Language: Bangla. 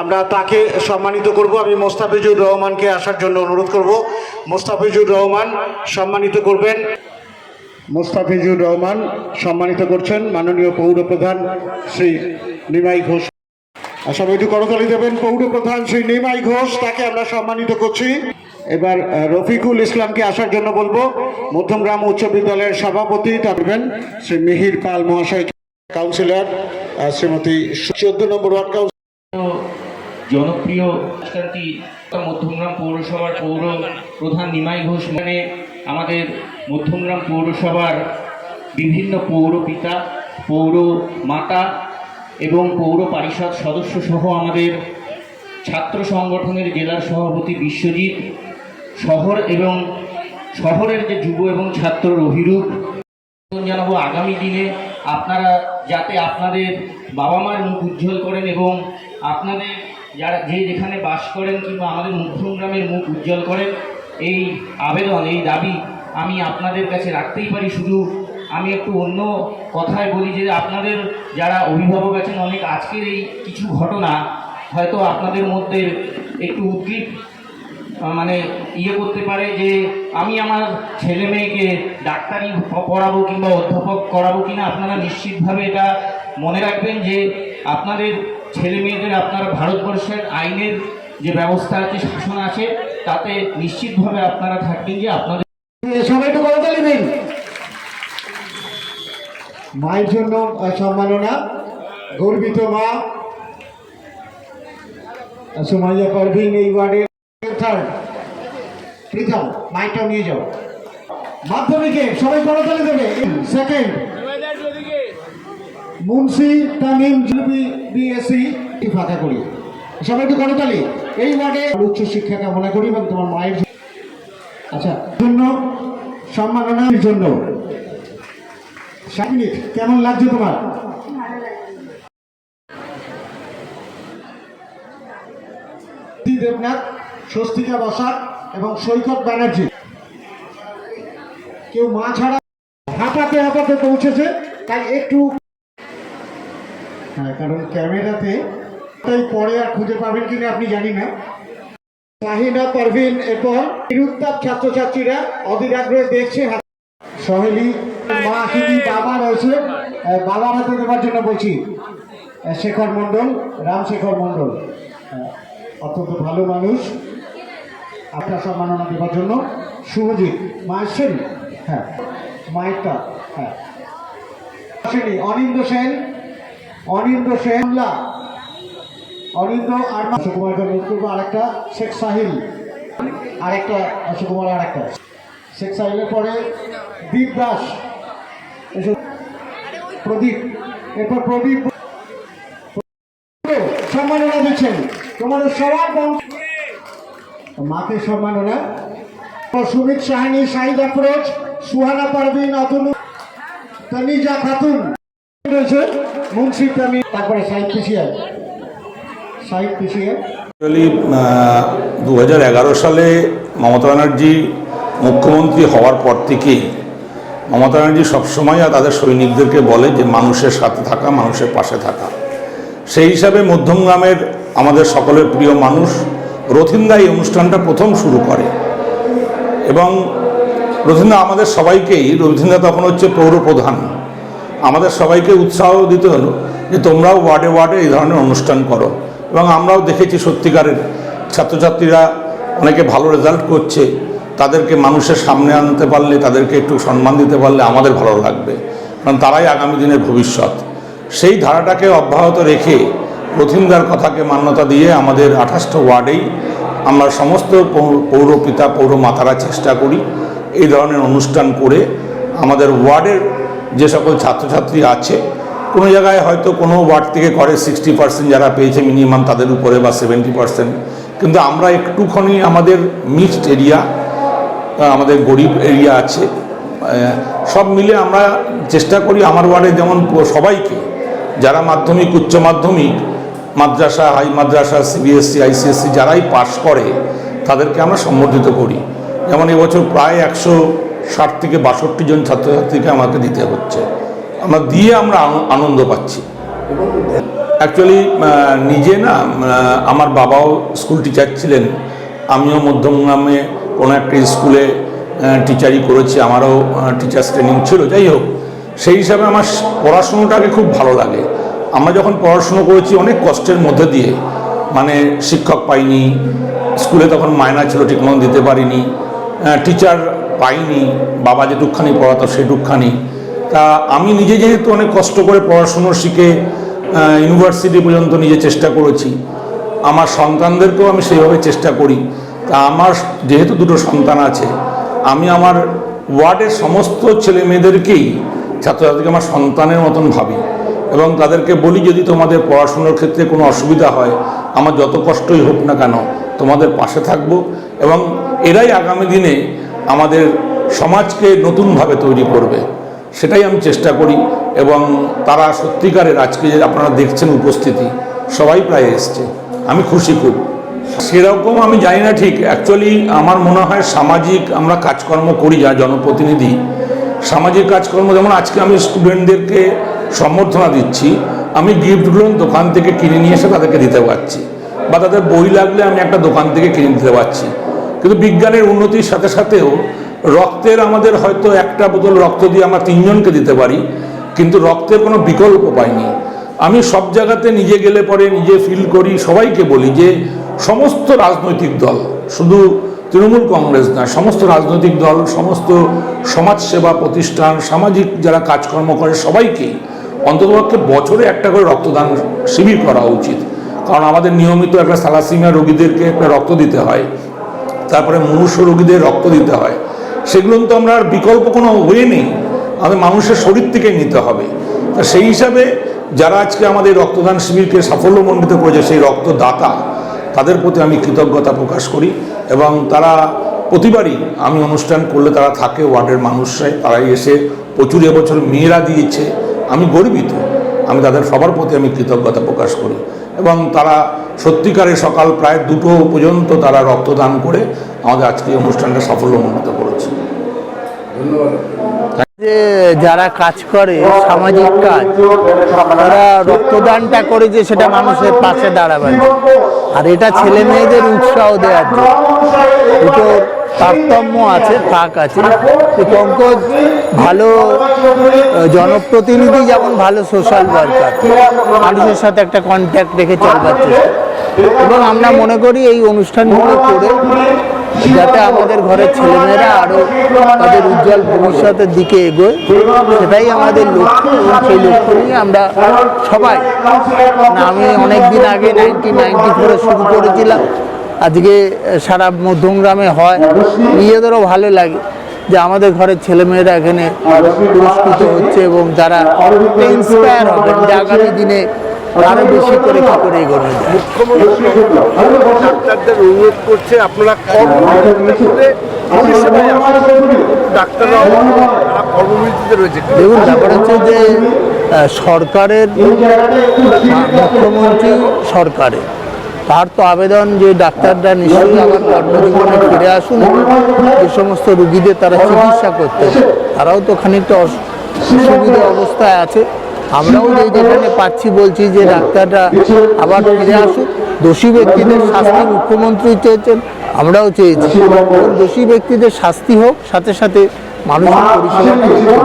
আমরা তাকে সম্মানিত করব। আমি মোস্তাফিজুর রহমানকে আসার জন্য অনুরোধ করব। মোস্তাফিজুর রহমান, সম্মানিত করবেন। মোস্তাফিজুর রহমান, সম্মানিত করছেন মাননীয় পৌর প্রধান শ্রী নিমাই ঘোষ। সবাই একটু করতালি দেবেন। পৌর প্রধান শ্রী নিমাই ঘোষ, তাকে আমরা সম্মানিত করছি। এবার রফিকুল ইসলামকে আসার জন্য বলব। মধ্যমগ্রাম উচ্চ বিদ্যালয়ের সভাপতি থাকবেন শ্রী মিহির পাল মহাশয়, কাউন্সিলর শ্রীমতী চোদ্দ নম্বর ওয়ার্ড কাউন্সিলর। জনপ্রিয় অনুষ্ঠানটি মধ্যমগ্রাম পৌরসভার পৌর প্রধান নিমাই ঘোষ মানে আমাদের মধ্যমগ্রাম পৌরসভার বিভিন্ন পৌর পিতা পৌর মাতা এবং পৌর পরিষদ সদস্য সহ আমাদের ছাত্র সংগঠনের জেলার সভাপতি বিশ্বজিৎ, শহর এবং শহরের যে যুব এবং ছাত্রর অভিরূপ। জানাব আগামী দিনে আপনারা যাতে আপনাদের বাবা মার মুখ উজ্জ্বল করেন এবং আপনাদের যারা যে যেখানে বাস করেন কিংবা আমাদের মধ্যমগ্রামের মুখ উজ্জ্বল করেন, এই আবেদন, এই দাবি আমি আপনাদের কাছে রাখতেই পারি। শুধু আমি একটু অন্য কথায় বলি যে আপনাদের যারা অভিভাবক আছেন, অনেক আজকের এই কিছু ঘটনা হয়তো আপনাদের মধ্যে একটু উদ্গ্রীব মানে ইয়ে করতে পারে যে আমি আমার ছেলে মেয়েকে ডাক্তারি পড়াবো কিংবা অধ্যাপক করাবো কিনা, আপনারা নিশ্চিতভাবে এটা মনে রাখবেন যে আপনাদের ছেলে মেয়েদের আপনারা ভারতবর্ষের আইনের যে ব্যবস্থা আছে, শাসন আছে, তাতে নিশ্চিতভাবে আপনারা থাকবেন যে আপনাদের মায়ের জন্য সম্মাননা গর্বিত মা। সুমাইয়া পারভিন এই ওয়ার্ডের থার্ড প্রীতম মাইকটাও নিয়ে যাও। মাধ্যমিকে সবাই করতালি দেবে। সেকেন্ড মুন্সি, তামিম জুবি বিএসসি ফাঁকা করি। সবাই একটু করতালি এই ওয়ার্ডে উচ্চ শিক্ষা কামনা করি এবং তোমার মায়ের আচ্ছা জন্য সম্মাননার জন্য। কেমন লাগছে তোমার? দেবনাথ, স্বস্তিকা বসাক এবং সৈকত ব্যানার্জি। কেউ মা ছাড়া হাঁটাতে হাঁটাতে পৌঁছেছে, তাই একটু হ্যাঁ কারণ ক্যামেরাতে তাই পরে আর খুঁজে পাবেন কিনা আপনি জানি না। শাহিনা, পারভিন, এরপর নিরুত্তাপ ছাত্রছাত্রীরা অধীর আগ্রহে দেখছে সহেলি, মা হিদি বাবা রয়েছে। বাবার হাতে দেওয়ার জন্য বলছি। শেখর মণ্ডল রাম শেখর মণ্ডল অত্যন্ত ভালো মানুষ। আপনার সম্মাননা দেওয়ার জন্য। শুভজিৎ মা এসছেন হ্যাঁ মায়েরটা। হ্যাঁ। অনিন্দ সেন অনিন্দ বাংলা। অনিন্দ আর সুকুমারকে অনুরোধ করব, আরেকটা শেখ সাহিল। আরেকটা সুকুমার আরেকটা। শেখ সাহিলের পরে দীপ দাস। এসব প্রদীপ। এরপর প্রদীপ। সম্মাননা দিচ্ছেন। তোমাদের সবার মাকে সম্মাননা সুমিত সাহানি, শাহিদ আফরোজ সুহানা পারভিন অতনু তানিজা খাতুন। রয়েছে মুন্সি তারপরে দু সালে মমতা ব্যানার্জি মুখ্যমন্ত্রী হওয়ার পর থেকেই মমতা ব্যানার্জি সবসময় তাদের সৈনিকদেরকে বলে যে মানুষের সাথে থাকা, মানুষের পাশে থাকা। সেই হিসাবে মধ্যমগ্রামের আমাদের সকলের প্রিয় মানুষ রথিন্দা এই অনুষ্ঠানটা প্রথম শুরু করে। এবং রথিন্দা আমাদের সবাইকেই, রথিন্দা তখন হচ্ছে পৌর প্রধান আমাদের সবাইকে উৎসাহ দিতে হলো যে তোমরাও ওয়ার্ডে ওয়ার্ডে এই ধরনের অনুষ্ঠান করো। এবং আমরাও দেখেছি সত্যিকারের ছাত্রছাত্রীরা অনেকে ভালো রেজাল্ট করছে, তাদেরকে মানুষের সামনে আনতে পারলে, তাদেরকে একটু সম্মান দিতে পারলে আমাদের ভালো লাগবে। কারণ তারাই আগামী দিনের ভবিষ্যৎ। সেই ধারাটাকে অব্যাহত রেখে রথিন্দার কথাকে মান্যতা দিয়ে আমাদের আঠাশটা ওয়ার্ডেই আমরা সমস্ত পৌর- পিতা, পৌর মাতারা চেষ্টা করি এই ধরনের অনুষ্ঠান করে আমাদের ওয়ার্ডের যে সকল ছাত্রছাত্রী আছে, কোনো জায়গায় হয়তো কোনো ওয়ার্ড থেকে করে সিক্সটি পার্সেন্ট যারা পেয়েছে মিনিমাম তাদের উপরে বা সেভেন্টি পার্সেন্ট কিন্তু আমরা একটুখানি আমাদের মিক্সড এরিয়া আমাদের গরিব এরিয়া আছে সব মিলে আমরা চেষ্টা করি আমার ওয়ার্ডে যেমন সবাইকে, যারা মাধ্যমিক, উচ্চ মাধ্যমিক, মাদ্রাসা, হাই মাদ্রাসা সিবিএসসি আইসিএসসি যারাই পাশ করে, তাদেরকে আমরা সম্বর্ধিত করি। যেমন এবছর প্রায় একশো ষাট থেকে বাষট্টি জন ছাত্রছাত্রীকে আমাকে দিতে হচ্ছে। আমরা দিয়ে আমরা আনন্দ পাচ্ছি। অ্যাকচুয়ালি নিজে না আমার বাবাও স্কুল টিচার ছিলেন। আমিও মধ্যমগ্রামে কোনো একটা স্কুলে টিচারই করেছি। আমারও টিচার্স ট্রেনিং ছিল। যাই হোক, সেই হিসাবে আমার পড়াশুনোটাকে খুব ভালো লাগে। আমরা যখন পড়াশুনো করেছি, অনেক কষ্টের মধ্যে দিয়ে। মানে শিক্ষক পাইনি স্কুলে তখন মায়না ছিল ঠিকমতো দিতে পারিনি। টিচার পাইনি, বাবা যেটুকখানি পড়াতো সেটুকখানি তা আমি নিজে যেহেতু অনেক কষ্ট করে পড়াশুনো শিখে ইউনিভার্সিটি পর্যন্ত নিজে চেষ্টা করেছি, আমার সন্তানদেরকেও আমি সেইভাবে চেষ্টা করি। তা আমার যেহেতু দুটো সন্তান আছে, আমি আমার ওয়ার্ডের সমস্ত ছেলে মেয়েদেরকেই ছাত্রছাত্রীকে আমার সন্তানের মতন ভাবি এবং তাদেরকে বলি, যদি তোমাদের পড়াশুনোর ক্ষেত্রে কোনো অসুবিধা হয়, আমার যত কষ্টই হোক না কেন, তোমাদের পাশে থাকব এবং এরাই আগামী দিনে আমাদের সমাজকে নতুনভাবে তৈরি করবে, সেটাই আমি চেষ্টা করি এবং তারা সত্যিকারের আজকে যে আপনারা দেখছেন উপস্থিতি, সবাই প্রায় এসছে। আমি খুশি খুব। সেরকম আমি জানি না ঠিক। অ্যাকচুয়ালি আমার মনে হয় সামাজিক আমরা কাজকর্ম করি যা জনপ্রতিনিধি, সামাজিক কাজকর্ম, যেমন আজকে আমি স্টুডেন্টদেরকে সম্বর্ধনা দিচ্ছি, আমি গিফটগুলো দোকান থেকে কিনে নিয়ে এসে তাদেরকে দিতে পারছি, বা তাদের বই লাগলে আমি একটা দোকান থেকে কিনে দিতে পারছি। কিন্তু বিজ্ঞানের উন্নতির সাথে সাথেও রক্তের আমাদের হয়তো একটা বোতল রক্ত দিয়ে আমরা তিনজনকে দিতে পারি, কিন্তু রক্তের কোনো বিকল্প পাইনি। আমি সব জায়গাতে নিজে গেলে পরে নিজে ফিল করি, সবাইকে বলি যে সমস্ত রাজনৈতিক দল, শুধু তৃণমূল কংগ্রেস না, সমস্ত রাজনৈতিক দল, সমস্ত সমাজসেবা প্রতিষ্ঠান, সামাজিক যারা কাজকর্ম করে সবাইকেই অন্ততপক্ষে বছরে একটা করে রক্তদান শিবির করা উচিত। কারণ আমাদের নিয়মিত একটা সালাসিমিয়া রোগীদেরকে একটা রক্ত দিতে হয়। তারপরে মনুষ্য রোগীদের রক্ত দিতে হয়। সেগুলো তো আমরা আর বিকল্প কোনো ওয়ে নেই। আমাদের মানুষের শরীর থেকে নিতে হবে। তা সেই হিসাবে যারা আজকে আমাদের রক্তদান শিবিরকে সাফল্যমণ্ডিত করেছে সেই রক্তদাতা, তাদের প্রতি আমি কৃতজ্ঞতা প্রকাশ করি এবং তারা প্রতিবারই আমি অনুষ্ঠান করলে তারা থাকে, ওয়ার্ডের মানুষরাই তারাই এসে প্রচুর এবছর মেয়েরা দিয়েছে। আমি গর্বিত। আমি তাদের সবার প্রতি আমি কৃতজ্ঞতা প্রকাশ করি। এবং তারা সত্যিকারে সকাল প্রায় দুটো পর্যন্ত তারা রক্তদান করে আমাদের আজকে অনুষ্ঠানটা সাফল্যমণ্ডিত করেছে। যে যারা কাজ করে, সামাজিক কাজ, তারা রক্তদানটা করে যে সেটা মানুষের পাশে দাঁড়াবেন আর এটা ছেলে মেয়েদের উৎসাহ দেওয়ার জন্য। দুটো তারতম্য আছে ফাঁক আছে। পঙ্কজ ভালো জনপ্রতিনিধি যেমন ভালো সোশ্যাল ওয়ার্কার মানুষের সাথে একটা কন্ট্যাক্ট রেখে চলবার চেষ্টা। এবং আমরা মনে করি এই অনুষ্ঠানগুলো করে যাতে আমাদের ঘরের ছেলেমেয়েরা আরও তাদের উজ্জ্বল ভবিষ্যতের দিকে এগোয়, সেটাই আমাদের লক্ষ্য। এবং সেই লক্ষ্য নিয়ে আমরা সবাই আমি অনেক দিন আগে নাইনটিন নাইনটি ফোরে শুরু করেছিলাম। আজকে সারা মধ্যমগ্রামে হয়। নিজেদেরও ভালো লাগে। যে আমাদের ঘরের ছেলেমেয়েরা এখানে পুরস্কৃত হচ্ছে এবং যারা ইন্সপায়ার হবেন যে আগামী দিনে আরও বেশি করে কী করে এগোনো যায়। ডাক্তারদের অনুরোধ করছে আপনারা দেখুন ব্যাপার হচ্ছে যে সরকারের মুখ্যমন্ত্রী সরকারের। তার তো আবেদন যে ডাক্তাররা নিশ্চয়ই আবার কর্মজীবনে ফিরে আসুন। যে সমস্ত রুগীদের তারা চিকিৎসা করতে। তারাও তো খানিকটা অস- অসুবিধা অবস্থায় আছে। আমরাও যে যেখানে পাচ্ছি বলছি যে ডাক্তাররা আবার ফিরে আসুক। দোষী ব্যক্তিদের শাস্তি মুখ্যমন্ত্রী চেয়েছেন, আমরাও চেয়েছি। দোষী ব্যক্তিদের শাস্তি হোক, সাথে সাথে মানুষের পরিষেবা